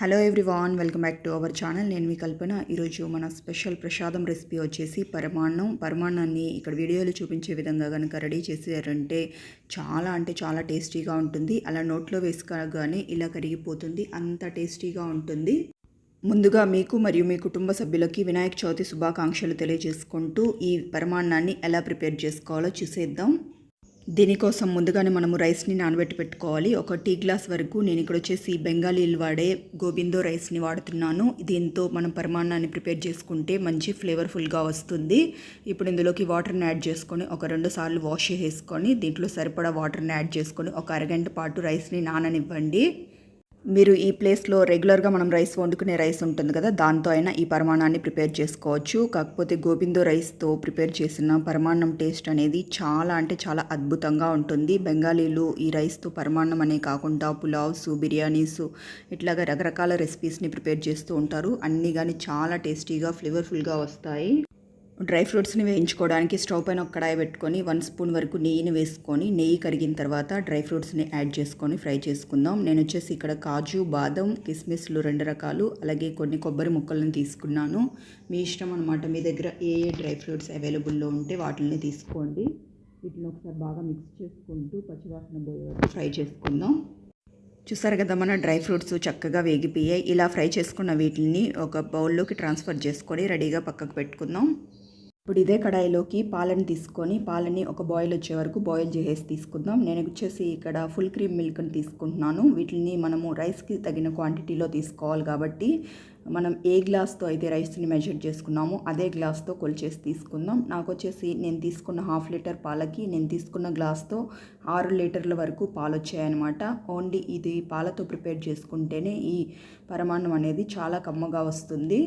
Hello everyone welcome back to our channel నేను మీ కల్పన. ఈరోజు మన స్పెషల్ ప్రసాదం రెసిపీ వచ్చేసి పరమాన్నం. పరమాన్నాన్ని ఇక్కడ వీడియోలో చూపించే విధంగా కనుక రెడీ చేసారంటే చాలా అంటే చాలా టేస్టీగా ఉంటుంది. అలా నోట్లో వేసుకోగానే ఇలా కరిగిపోతుంది. అంత టేస్టీగా ఉంటుంది. ముందుగా మీకు మరియు మీ కుటుంబ సభ్యులకి వినాయక చవితి శుభాకాంక్షలు తెలియజేసుకుంటూ ఈ పరమాన్నాన్ని ఎలా ప్రిపేర్ చేసుకోవాలో చూసేద్దాం. దీనికోసం ముందుగానే మనము రైస్ని నానబెట్టి పెట్టుకోవాలి. ఒక టీ గ్లాస్ వరకు నేను ఇక్కడ వచ్చేసి బెంగాలీలు వాడే గోబిందో రైస్ని వాడుతున్నాను. దీంతో మనం పరిమాణాన్ని ప్రిపేర్ చేసుకుంటే మంచి ఫ్లేవర్ఫుల్గా వస్తుంది. ఇప్పుడు ఇందులోకి వాటర్ని యాడ్ చేసుకొని ఒక రెండు సార్లు వాష్ చేసుకొని దీంట్లో సరిపడా వాటర్ని యాడ్ చేసుకొని ఒక అరగంట పాటు రైస్ని నాననివ్వండి. మీరు ఈ ప్లేస్లో రెగ్యులర్గా మనం రైస్ వండుకునే రైస్ ఉంటుంది కదా దాంతో అయినా ఈ పరిమాణాన్ని ప్రిపేర్ చేసుకోవచ్చు. కాకపోతే గోబిందో రైస్తో ప్రిపేర్ చేసిన పరిమాణం టేస్ట్ అనేది చాలా అంటే చాలా అద్భుతంగా ఉంటుంది. బెంగాలీలు ఈ రైస్తో పరిమాణం అనే కాకుండా పులావ్స్ బిర్యానీస్ ఇట్లాగా రకరకాల రెసిపీస్ని ప్రిపేర్ చేస్తూ ఉంటారు. అన్నీ కానీ చాలా టేస్టీగా ఫ్లేవర్ఫుల్గా వస్తాయి. డ్రై ఫ్రూట్స్ని వేయించుకోవడానికి స్టవ్ పైన ఒక కడాయి పెట్టుకొని వన్ స్పూన్ వరకు నెయ్యిని వేసుకొని నెయ్యి కరిగిన తర్వాత డ్రై ఫ్రూట్స్ని యాడ్ చేసుకొని ఫ్రై చేసుకుందాం. నేను వచ్చేసి ఇక్కడ కాజు బాదం కిస్మిస్లు రెండు రకాలు అలాగే కొన్ని కొబ్బరి ముక్కలను తీసుకున్నాను. మీ ఇష్టం అనమాట మీ దగ్గర ఏ ఏ డ్రై ఫ్రూట్స్ అవైలబుల్లో ఉంటే వాటిని తీసుకోండి. వీటిని ఒకసారి బాగా మిక్స్ చేసుకుంటూ పచ్చివాసన పోయే వరకు ఫ్రై చేసుకుందాం. చూసారు కదా మన డ్రై ఫ్రూట్స్ చక్కగా వేగిపోయాయి. ఇలా ఫ్రై చేసుకున్న వీటిని ఒక బౌల్లోకి ట్రాన్స్ఫర్ చేసుకొని రెడీగా పక్కకు పెట్టుకుందాం. ఇప్పుడు ఇదే కడాయిలోకి పాలని తీసుకొని పాలని ఒక బాయిల్ వచ్చే వరకు బాయిల్ చేసేసి తీసుకుందాం. నేను వచ్చేసి ఇక్కడ ఫుల్ క్రీమ్ మిల్క్ని తీసుకుంటున్నాను. వీటిని మనము రైస్కి తగిన క్వాంటిటీలో తీసుకోవాలి కాబట్టి మనం ఏ గ్లాస్తో అయితే రైస్ని మెజర్ చేసుకున్నామో అదే గ్లాస్తో కొలిచేసి తీసుకుందాం. నాకు వచ్చేసి నేను తీసుకున్న హాఫ్ లీటర్ పాలకి నేను తీసుకున్న గ్లాస్తో ఆరు లీటర్ల వరకు పాలు వచ్చాయన్నమాట. ఓన్లీ ఇది పాలతో ప్రిపేర్ చేసుకుంటేనే ఈ పరమాన్నం అనేది చాలా కమ్మగా వస్తుంది.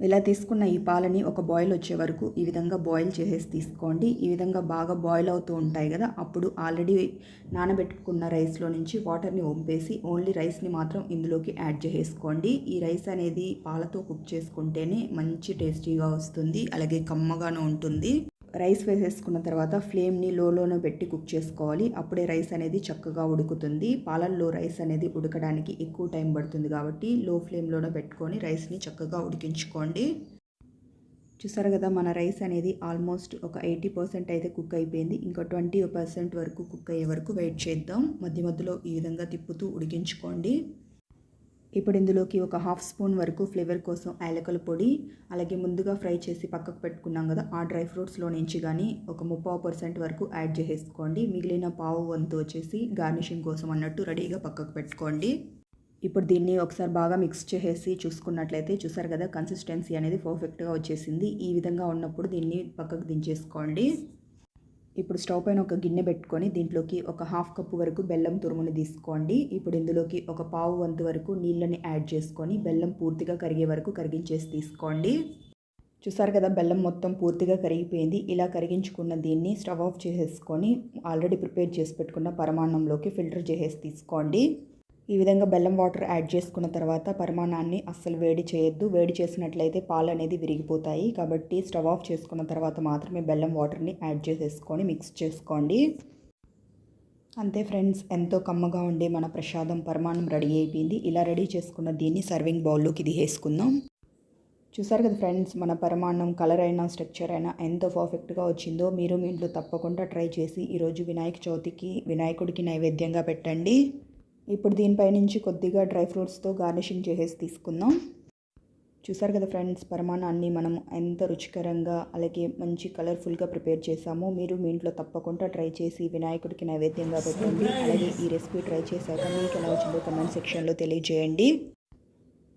ఇలా తీసుకున్న ఈ పాలని ఒక బాయిల్ వచ్చే వరకు ఈ విధంగా బాయిల్ చేసేసి తీసుకోండి. ఈ విధంగా బాగా బాయిల్ అవుతూ ఉంటాయి కదా అప్పుడు ఆల్రెడీ నానబెట్టుకున్న రైస్లో నుంచి వాటర్ని వంపేసి ఓన్లీ రైస్ని మాత్రం ఇందులోకి యాడ్ చేసేసుకోండి. ఈ రైస్ అనేది పాలతో కుక్ చేసుకుంటేనే మంచి టేస్టీగా వస్తుంది అలాగే కమ్మగాను ఉంటుంది. రైస్ వేసేసుకున్న తర్వాత ఫ్లేమ్ని లోలోనే పెట్టి కుక్ చేసుకోవాలి. అప్పుడే రైస్ అనేది చక్కగా ఉడుకుతుంది. పాలల్లో రైస్ అనేది ఉడకడానికి ఎక్కువ టైం పడుతుంది కాబట్టి లో ఫ్లేమ్లోనే పెట్టుకొని రైస్ని చక్కగా ఉడికించుకోండి. చూసారు కదా మన రైస్ అనేది ఆల్మోస్ట్ ఒక ఎయిటీ పర్సెంట్ అయితే కుక్ అయిపోయింది. ఇంకా ట్వంటీ పర్సెంట్ వరకు కుక్ అయ్యే వరకు వెయిట్ చేద్దాం. మధ్య మధ్యలో ఈ విధంగా తిప్పుతూ ఉడికించుకోండి. ఇప్పుడు ఇందులోకి ఒక హాఫ్ స్పూన్ వరకు ఫ్లేవర్ కోసం యాలకల పొడి అలాగే ముందుగా ఫ్రై చేసి పక్కకు పెట్టుకున్నాం కదా ఆ డ్రై ఫ్రూట్స్లో నుంచి కానీ ఒక ముప్పావు పర్సెంట్ వరకు యాడ్ చేసేసుకోండి. మిగిలిన పావు వంతు వచ్చేసి గార్నిషింగ్ కోసం అన్నట్టు రెడీగా పక్కకు పెట్టుకోండి. ఇప్పుడు దీన్ని ఒకసారి బాగా మిక్స్ చేసేసి చూసుకున్నట్లయితే చూసారు కదా కన్సిస్టెన్సీ అనేది పర్ఫెక్ట్గా వచ్చేసింది. ఈ విధంగా ఉన్నప్పుడు దీన్ని పక్కకు దించేసుకోండి. ఇప్పుడు స్టవ్ పైన ఒక గిన్నె పెట్టుకొని దీంట్లోకి ఒక హాఫ్ కప్పు వరకు బెల్లం తురుముని తీసుకోండి. ఇప్పుడు ఇందులోకి ఒక పావు వంతు వరకు నీళ్ళని యాడ్ చేసుకొని బెల్లం పూర్తిగా కరిగే వరకు కరిగించేసి తీసుకోండి. చూసారు కదా బెల్లం మొత్తం పూర్తిగా కరిగిపోయింది. ఇలా కరిగించుకున్న దీన్ని స్టవ్ ఆఫ్ చేసేసుకొని ఆల్రెడీ ప్రిపేర్ చేసి పెట్టుకున్న పరమాన్నంలోకి ఫిల్టర్ చేసేసి తీసుకోండి. ఈ విధంగా బెల్లం వాటర్ యాడ్ చేసుకున్న తర్వాత పరిమాణాన్ని అస్సలు వేడి చేయొద్దు. వేడి చేసినట్లయితే పాలు అనేది విరిగిపోతాయి. కాబట్టి స్టవ్ ఆఫ్ చేసుకున్న తర్వాత మాత్రమే బెల్లం వాటర్ని యాడ్ చేసేసుకొని మిక్స్ చేసుకోండి. అంతే ఫ్రెండ్స్ ఎంతో కమ్మగా ఉండే మన ప్రసాదం పరిమాణం రెడీ అయిపోయింది. ఇలా రెడీ చేసుకున్న దీన్ని సర్వింగ్ బౌల్లోకి దిగేసుకుందాం. చూసారు కదా ఫ్రెండ్స్ మన పరిమాణం కలర్ అయినా స్ట్రక్చర్ అయినా ఎంత పర్ఫెక్ట్గా వచ్చిందో మీరు మీ ఇంట్లో తప్పకుండా ట్రై చేసి ఈరోజు వినాయక చవితికి వినాయకుడికి నైవేద్యంగా పెట్టండి. ఇప్పుడు దీనిపై నుంచి కొద్దిగా డ్రై ఫ్రూట్స్తో గార్నిషింగ్ చేసేసి తీసుకుందాం. చూసారు కదా ఫ్రెండ్స్ పరమాణాన్ని మనం ఎంత రుచికరంగా అలాగే మంచి కలర్ఫుల్గా ప్రిపేర్ చేసామో మీరు మీ ఇంట్లో తప్పకుండా ట్రై చేసి వినాయకుడికి నైవేద్యంగా పెట్టండి. అలాగే ఈ రెసిపీ ట్రై చేశాక మీకు ఎలా వచ్చిందో కమెంట్ సెక్షన్లో తెలియజేయండి.